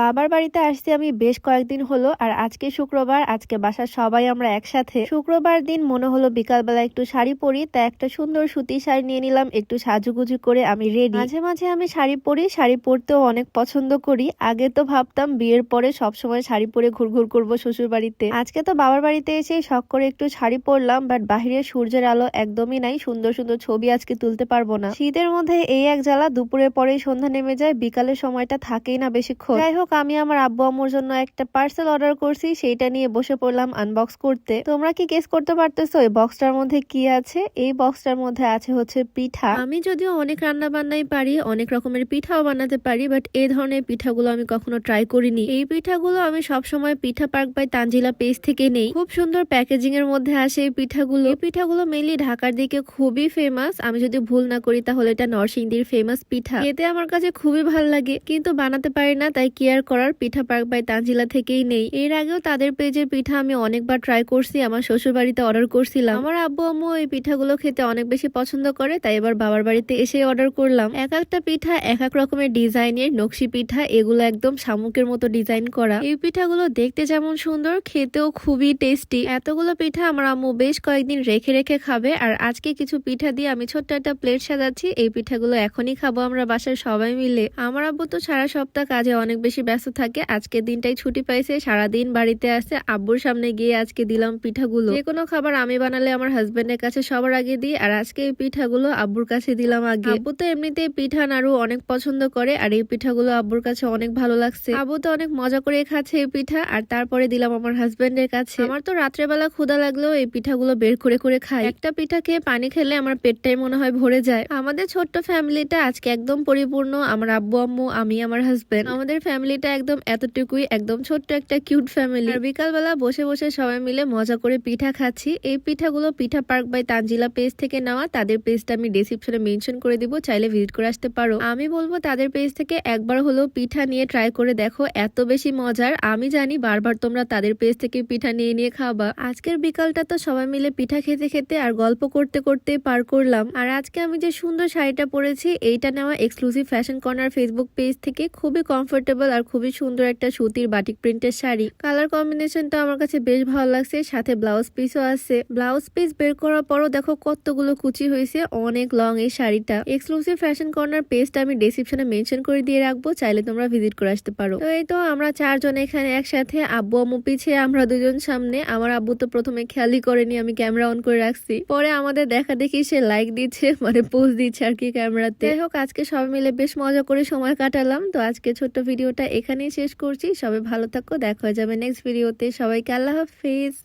বাবার বাড়িতে আসছি আমি বেশ কয়েকদিন হলো আর আজকে শুক্রবার, আজকে বাসার সবাই আমরা একসাথে। শুক্রবার দিন মনে হলো বিকালবেলা একটু শাড়ি পরি, তা একটা সুন্দর সুতির শাড়ি নিয়ে নিলাম, একটু সাজুগুজু করে আমি রেডি মাঝে মাঝে আমি শাড়ি পরি, শাড়ি পরতেও অনেক পছন্দ করি। আগে তো ভাবতাম বিয়ের পরে সবসময় শাড়ি পরে ঘুরঘুর করব শ্বশুর বাড়িতে আজকে তো বাবার বাড়িতে এসে শখ করে একটু শাড়ি পরলাম বাট বাহিরে সূর্যের আলো একদমই নাই, সুন্দর সুন্দর ছবি আজকে তুলতে পারব না। শীতের মধ্যে এই এক জ্বালা দুপুরের পরেই সন্ধ্যা নেমে যায়, বিকালের সময়টা থাকেই না বেশিক্ষণ। যাই হোক আমি আমার আব্বু আম্মুর জন্য একটা পার্সেল অর্ডার করছি, সেইটা নিয়ে বসে পড়লাম আনবক্স করতে। তোমরা কি গেস করতে পারতেছো এই বক্সটার মধ্যে কি আছে? এই বক্সটার মধ্যে আছে হচ্ছে পিঠা। আমি যদিও অনেক রান্না বান্নাই পারি, অনেক রকমের পিঠাও বানাতে পারি বাট এই ধরনের পিঠাগুলো আমি কখনো ট্রাই করিনি। এই পিঠাগুলো আমি সব সময় Pitha park by Tanjila page থেকে নেই। খুব সুন্দর প্যাকেজিং এর মধ্যে আসে এই পিঠাগুলো। এই পিঠাগুলো মেনলি ঢাকার দিকে খুবই ফেমাস আমি যদি ভুল না করি, তাহলে এটা নরসিংদীর ফেমাস পিঠা। খেতে আমার কাছে খুবই ভালো লাগে, কিন্তু বানাতে পারি না, তাই কেয়ার করার পিঠা পার্ক বাই তানজিলা থেকেই নেই। এর আগেও তাদের পেজের পিঠা আমি অনেকবার ট্রাই করছি, আমার শ্বশুর বাড়িতে অর্ডার করছিলাম। আমার আব্বু আম্মু এই পিঠাগুলো খেতে অনেক বেশি পছন্দ করে, তাই এবার বাবার বাড়িতে এসে অর্ডার করলাম। এক একটা পিঠা এক এক রকমের ডিজাইনের, নকশি পিঠা, এগুলো একদম শামুকের মতো ডিজাইন করা। এই পিঠাগুলো দেখতে যেমন সুন্দর, খেতেও খুবই টেস্টি এতগুলো পিঠা আমার আম্মু বেশ কয়েকদিন রেখে রেখে খাবে, আর আজকে কিছু পিঠা দিয়ে আমি ছোট্ট একটা প্লেট সাজাচ্ছি। এই পিঠাগুলো এখনই খাব আমরা বাসার সবাই মিলে। আমার আব্বু তো সারা সপ্তাহ কাজে অনেক বেশি ব্যস্ত থাকে, আজকের দিনটাই ছুটি পাইছে, সারাদিন বাড়িতে আসে আব্বুর সামনে গিয়ে আজকে দিলাম পিঠাগুলো। যে কোনো খাবার আমি বানালে আমার হাজবেন্ডের কাছে সবার আগে দিই, আর আজকে এই পিঠাগুলো আব্বুর কাছে দিলাম আগে। আব্বু তো এমনিতে পিঠা নাড়ু অনেক পছন্দ করে, আর এই পিঠাগুলো আব্বুর কাছে অনেক ভালো লাগছে। আব্বু তো অনেক মজা করে খাচ্ছে এই পিঠা, আর তারপরে দিলাম আমার হাজবেন্ডের কাছে। আমার তো রাত্রেবেলা ক্ষুদা লাগলেও এই পিঠাগুলো বের করে করে খাই। একটা পিঠা খেয়ে পানি খেলে আমার পেটটাই মনে হয় ভরে যায়। আমাদের ছোট্ট ফ্যামিলিটা আজকে একদম পরিপূর্ণ, আমার আব্বু, আম্মু, আমি, আমার হাজবেন্ড আমাদের ফ্যামিলিটা একদম এতটুকুই, একদম ছোট্ট একটা কিউট ফ্যামিলি। আর বিকালবেলা বসে বসে সবাই মিলে মজা করে পিঠা খাচ্ছি। এই পিঠাগুলো Pitha park by Tanjila page থেকে নেওয়া, তাদের পেজটা আমি ডিসক্রিপশনে মেনশন করে দিব, চাইলে ভিজিট করে আসতে পারো। আমি বলব তাদের পেজ থেকে একবার হলেও পিঠা নিয়ে ট্রাই করে দেখো, এত বেশি মজার। আমি জানি বারবার তোমরা তাদের পেজ থেকে পিঠা নিয়ে নিয়ে খাবা। আজকের বিকালটা তো সবাই মিলে পিঠা খেতে খেতে আর গল্প করতে করতে পার করলাম। আর আজকে আমি যে সুন্দর শাড়িটা পরেছি, এইটা নেওয়া exclusive fashion corner Facebook page থেকে খুবই কমফোর্টেবল আর খুবই সুন্দর একটা সুতির বাটিক প্রিন্টের শাড়ি। কালার কম্বিনেশনটা আমার কাছে বেশ ভালো লাগছে, সাথে ব্লাউজ পিসও আছে। ব্লাউজ পিস বের করার পরও দেখো কতগুলো কুচি হয়েছে, অনেক লং এই শাড়িটা। এক্সক্লুসিভ ফ্যাশন কর্নার পেজটা আমি ডেসক্রিপশনে মেনশন করে দিয়ে রাখব, চাইলে তোমরা ভিজিট করে আসতে পারো। তো এই তো আমরা চারজন এখানে একসাথে, আব্বু, আম্মু পিছিয়ে আমরা দুজন সামনে। আমার আব্বু তো প্রথমে খেয়ালই করেনি, আমি ক্যামেরা অন করে রাখছি। পরে আমাদের দেখা দেখি সে লাইক দিচ্ছে মানে পোজ দিচ্ছে আর কি ক্যামেরাতে যাই হোক, আজকে সবাই মিলে বেশ মজা করে সময় কাটালাম। তো আজকে ছোট্ট ভিডিওটা এখানেই শেষ করছি। সবাই ভালো থাকো দেখা যাবে নেক্সট ভিডিওতে সবাইকে আল্লাহ হাফিজ।